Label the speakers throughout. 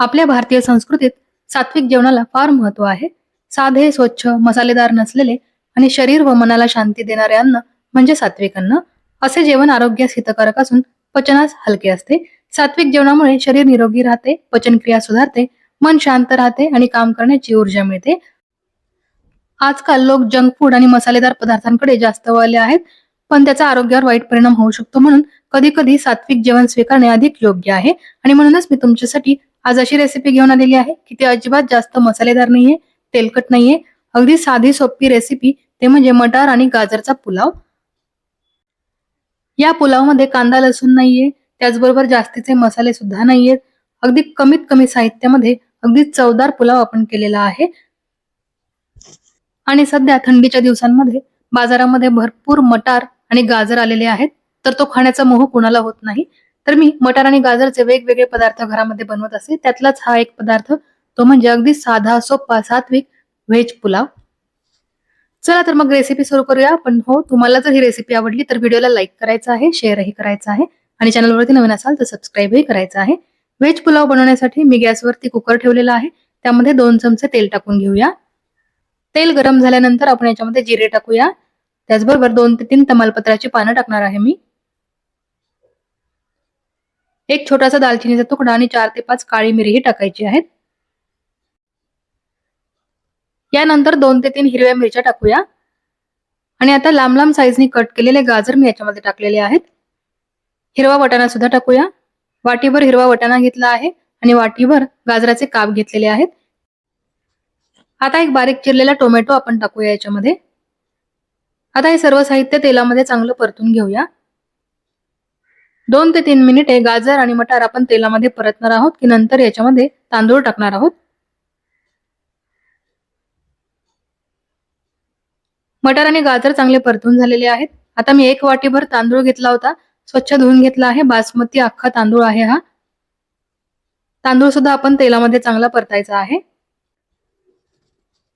Speaker 1: आपल्या भारतीय संस्कृतीत सात्विक जेवणाला फार महत्त्व आहे. साधे स्वच्छ मसालेदार नसलेले आणि शरीर व मनाला शांती देणारे अन्न म्हणजे सात्विक अन्न. असे जेवण आरोग्यास हितकारक असून पचनास हलके असते. सात्विक जेवणामुळे शरीर निरोगी राहते पचनक्रिया सुधारते मन शांत राहते आणि काम करण्याची ऊर्जा मिळते. आजकाल लोक जंक फूड आणि मसालेदार पदार्थांकडे जास्त वळले आहेत पण त्याचा आरोग्यावर वाईट परिणाम होऊ शकतो म्हणून कधी कधी सात्विक जेवण स्वीकारणे अधिक योग्य आहे. आणि म्हणूनच मी तुमच्यासाठी आज अशी रेसिपी घेऊन आलेली आहे की ती अजिबात जास्त मसालेदार नाहीये तेलकट नाहीये. अगदी साधी सोपी रेसिपी ते म्हणजे मटार आणि गाजरचा पुलाव. या पुलावमध्ये कांदा लसूण नाहीये त्याचबरोबर जास्तीचे मसाले सुद्धा नाहीयेत. अगदी कमीत कमी साहित्यामध्ये अगदी चवदार पुलाव आपण केलेला आहे. आणि सध्या थंडीच्या दिवसांमध्ये बाजारामध्ये भरपूर मटार आणि गाजर आलेले आहेत तर तो खाण्याचा मोह कुणाला होत नाही. तर मी मटार आणि गाजरचे वेगवेगळे पदार्थ घरामध्ये बनवत असे. त्यातलाच हा एक पदार्थ तो म्हणजे अगदी साधा सोपा सात्विक व्हेज पुलाव. चला तर मग रेसिपी सुरू करूया. पण हो तुम्हाला जर ही रेसिपी आवडली तर व्हिडिओला लाईक करायचं आहे शेअरही करायचं आहे आणि चॅनलवरती नवीन असाल तर सबस्क्राईबही करायचं आहे. व्हेज पुलाव बनवण्यासाठी मी गॅसवरती कुकर ठेवलेला आहे. त्यामध्ये दोन चमचे तेल टाकून घेऊया. तेल गरम झाल्यानंतर आपण याच्यामध्ये जिरे टाकूया. त्याचबरोबर दोन ते तीन तमालपत्राची पानं टाकणार आहे मी. एक छोटासा दालचिनीचा तुकडा आणि चार ते पाच काळी मिरीही टाकायची आहेत. यानंतर दोन ते तीन हिरव्या मिरच्या टाकूया. आणि आता लांब लांब साईजनी कट केलेले गाजर मी याच्यामध्ये टाकलेले आहेत. हिरवा वटाणा सुद्धा टाकूया. वाटीभर हिरवा वटाणा घेतला आहे आणि वाटीभर गाजराचे काप घेतलेले आहेत. आता एक बारीक चिरलेला टोमॅटो आपण टाकूया याच्यामध्ये. आता हे सर्व साहित्य तेलामध्ये चांगलं परतून घेऊया. दोन ते तीन मिनिटे गाजर आणि मटार आपण तेलामध्ये परतणार आहोत की नंतर याच्यामध्ये तांदूळ टाकणार आहोत. मटार आणि गाजर चांगले परतून झालेले आहेत. आता मी एक वाटीभर तांदूळ घेतला होता. स्वच्छ धुवून घेतला आहे. बासमती अख्खा तांदूळ आहे हा. तांदूळ सुद्धा आपण तेलामध्ये चांगला परतायचा आहे.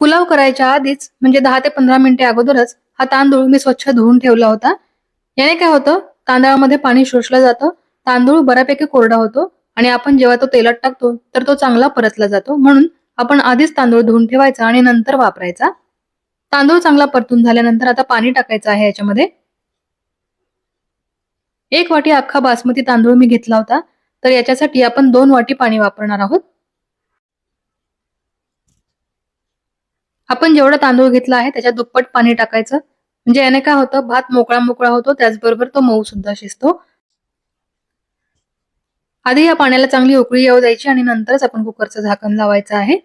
Speaker 1: पुलाव करायच्या आधीच म्हणजे दहा ते पंधरा मिनिटे अगोदरच हा तांदूळ मी स्वच्छ धुवून ठेवला होता. याने काय होतं? तांदळामध्ये पाणी शोषलं जातं. तांदूळ बऱ्यापैकी कोरडा होतो आणि आपण जेव्हा तो तेलात टाकतो तर तो चांगला परतला जातो. म्हणून आपण आधीच तांदूळ धुवून ठेवायचा आणि नंतर वापरायचा. तांदूळ चांगला परतून झाल्यानंतर आता पाणी टाकायचं आहे याच्यामध्ये. एक वाटी अख्खा बासमती तांदूळ मी घेतला होता. तर याच्यासाठी आपण दोन वाटी पाणी वापरणार आहोत. आपण जेवढा तांदूळ घेतला आहे त्याच्या दुप्पट पाणी टाकायचं. म्हणजे याने काय होतं? भात मोकळा मोकळा होतो त्याचबरोबर तो मऊ सुद्धा शिजतो. आधी या पाण्याला चांगली उकळी येऊ द्यायची आणि नंतरच आपण कुकरचं झाकण लावायचं आहे.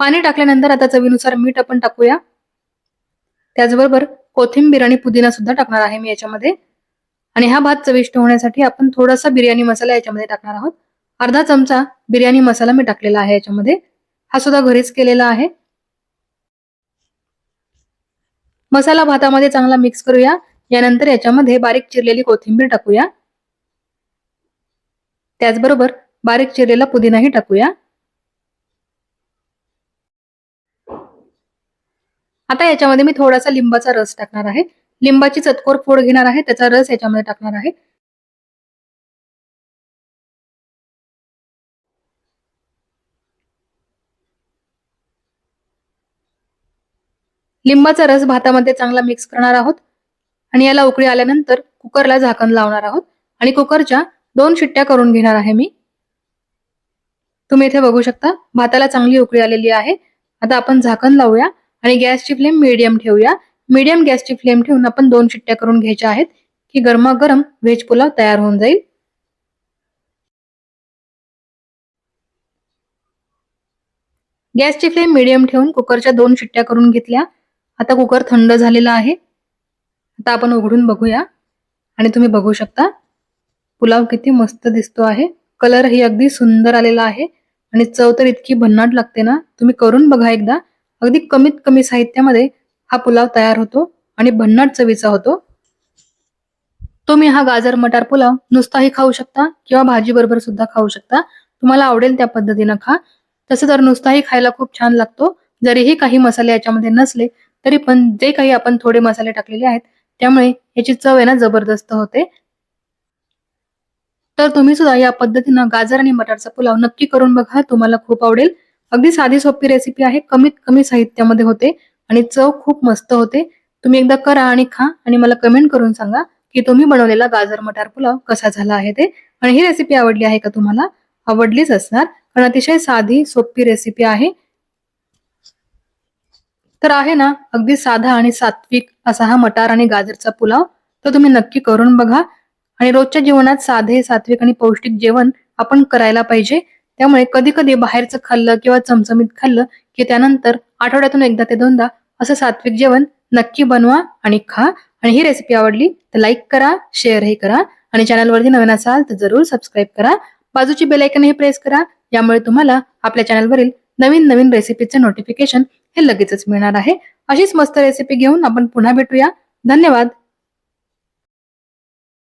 Speaker 1: पाणी टाकल्यानंतर आता चवीनुसार मीठ आपण टाकूया. त्याचबरोबर कोथिंबीर आणि पुदिना सुद्धा टाकणार आहे मी याच्यामध्ये. आणि हा भात चविष्ट होण्यासाठी आपण थोडासा बिर्याणी मसाला याच्यामध्ये टाकणार आहोत. अर्धा चमचा बिर्याणी मसाला मी टाकलेला आहे याच्यामध्ये. हा सुद्धा घरीच केलेला आहे. मसाला भातामध्ये चांगला मिक्स करूया. यानंतर याच्यामध्ये बारीक चिरलेली कोथिंबीर टाकूया. त्याचबरोबर बारीक चिरलेला पुदिनाही टाकूया. आता याच्यामध्ये मी थोडासा लिंबाचा रस टाकणार आहे. लिंबाची चतकोर फोड घेणार आहे. त्याचा रस याच्यामध्ये टाकणार आहे. लिंबाचा रस भातामध्ये चांगला मिक्स करणार आहोत. आणि याला उकळी आल्यानंतर कुकरला झाकण लावणार आहोत. आणि कुकरच्या दोन शिट्ट्या करून घेणार आहे मी. तुम्ही इथे बघू शकता भाताला चांगली उकळी आलेली आहे. आता आपण झाकण लावूया आणि गॅसची फ्लेम मीडियम ठेवूया. मीडियम गॅसची फ्लेम ठेवून आपण दोन शिट्ट्या करून घ्यायच्या आहेत की गरमागरम व्हेज पुलाव तयार होऊन जाईल. गॅसची फ्लेम मीडियम ठेवून कुकरच्या दोन शिट्ट्या करून घेतल्या. आता कुकर थंड झालेला आहे. आता आपण उघडून बघूया. आणि तुम्ही बघू शकता पुलाव किती मस्त दिसतो आहे. कलर ही अगदी सुंदर आलेला आहे. आणि चव तर इतकी भन्नाट लागते ना. तुम्ही करून बघा एकदा. अगदी कमीत कमी साहित्यामध्ये हा पुलाव तयार होतो आणि भन्नाट चवीचा होतो. तुम्ही हा गाजर मटार पुलाव नुसताही खाऊ शकता किंवा भाजी बरोबर सुद्धा खाऊ शकता. तुम्हाला आवडेल त्या पद्धतीनं खा. तसं तर नुसताही खायला खूप छान लागतो. जरीही काही मसाले याच्यामध्ये नसले तरी पण जे काही आपण थोडे मसाले टाकलेले आहेत त्यामुळे याची चव आहे ना जबरदस्त होते. तर तुम्ही सुद्धा या पद्धतीनं गाजर आणि मटारचा पुलाव नक्की करून बघा तुम्हाला खूप आवडेल. अगदी साधी सोपी रेसिपी आहे कमीत कमी साहित्यामध्ये होते आणि चव खूप मस्त होते. तुम्ही एकदा करा आणि खा आणि मला कमेंट करून सांगा की तुम्ही बनवलेला गाजर मटार पुलाव कसा झाला आहे ते. आणि ही रेसिपी आवडली आहे का तुम्हाला? आवडलीच असणार. कारण अतिशय साधी सोपी रेसिपी आहे. तर आहे ना अगदी साधा आणि सात्विक असा हा मटार आणि गाजरचा पुलाव. तो तुम्ही नक्की करून बघा. आणि रोजच्या जीवनात साधे सात्विक आणि पौष्टिक जेवण आपण करायला पाहिजे. त्यामुळे कधी कधी बाहेरचं खाल्लं किंवा चमचमीत खाल्लं की त्यानंतर आठवड्यातून एकदा ते दोनदा असं सात्विक जेवण नक्की बनवा आणि खा. आणि ही रेसिपी आवडली तर लाईक करा शेअरही करा. आणि चॅनलवरती नवीन असाल तर जरूर सबस्क्राईब करा. बाजूची बेलायकनही प्रेस करा. यामुळे तुम्हाला आपल्या चॅनलवरील नवीन नवीन रेसिपीचे नोटिफिकेशन हे लगेचच मिळणार आहे. अशीच मस्त रेसिपी घेऊन आपण पुन्हा भेटूया. धन्यवाद.